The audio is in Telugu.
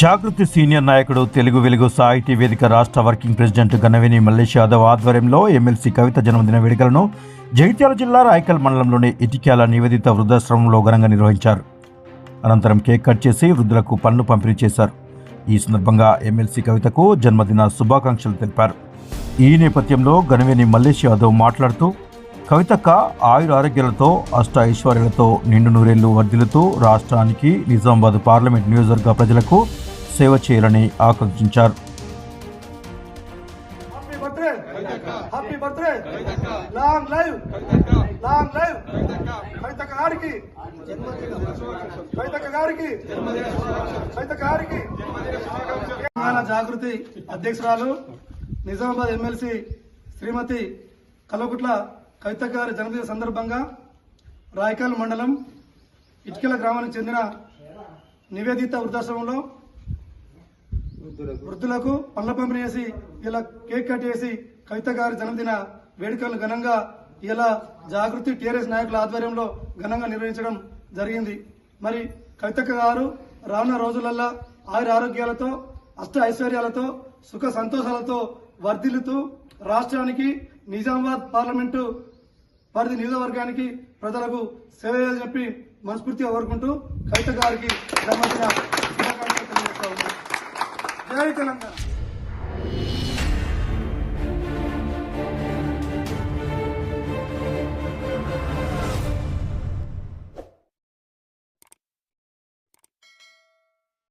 జాగృతి సీనియర్ నాయకుడు తెలుగు వెలుగు సాహితీ వేదిక రాష్ట్ర వర్కింగ్ ప్రెసిడెంట్ గణవేని మల్లేష్ యాదవ్ ఆధ్వర్యంలో ఎమ్మెల్సీ కవిత జన్మదిన వేడుకలను జగిత్యాల జిల్లా రాయకల్ మండలంలోని ఇటిక్యాల నివేదిత వృద్ధాశ్రమంలో ఘనంగా నిర్వహించారు. అనంతరం కేక్ కట్ చేసి వృద్ధులకు పన్ను పంపిణీ చేశారు. ఈ సందర్భంగా ఎమ్మెల్సీ కవితకు జన్మదిన శుభాకాంక్షలు తెలిపారు. ఈ నేపథ్యంలో గణవేని మల్లేష్ యాదవ్ మాట్లాడుతూ కవితక్క ఆయుర ఆరోగ్యాలతో అష్ట ఐశ్వర్యాలతో నిండు నూరేళ్ళు వర్ధిల్లుతూ రాష్ట్రానికి నిజామాబాద్ పార్లమెంట్ నియోజకవర్గ ప్రజలకు సేవ చేయాలని ఆకాంక్షించారు. Happy birthday long live long live కవితక్క గారికి కవితక్క గారికి కవితక్క గారికి తెలంగాణ జాగృతి అధ్యక్షురాలు నిజామాబాద్ ఎమ్మెల్సీ శ్రీమతి కల్వకుట్ల కవితక్క గారి జన్మదిన సందర్భంగా రాయకాల్ మండలం ఇటుకల గ్రామానికి చెందిన నివేదిత వృద్ధాశ్రమంలో వృద్ధులకు పళ్ళ పంపిణీ చేసి ఇలా కేక్ కట్ చేసి కవిత గారి జన్మదిన వేడుకలను ఘనంగా ఇలా జాగృతి టీఆర్ఎస్ నాయకుల ఆధ్వర్యంలో ఘనంగా నిర్వహించడం జరిగింది మరి కవితక్క గారు రానున్న రోజులల్లా ఆయుర ఆరోగ్యాలతో అష్ట ఐశ్వర్యాలతో సుఖ సంతోషాలతో వర్ధిల్లుతూ రాష్ట్రానికి నిజామాబాద్ పార్లమెంటు పరిధి నియోజకవర్గానికి ప్రజలకు సేవ చేయాలని చెప్పి మనస్ఫూర్తిగా కోరుకుంటూ కవిత గారికి జన్మదిన శుభాకాంక్షలు తెలియజేస్తా ఉన్నాను. జై తెలంగాణ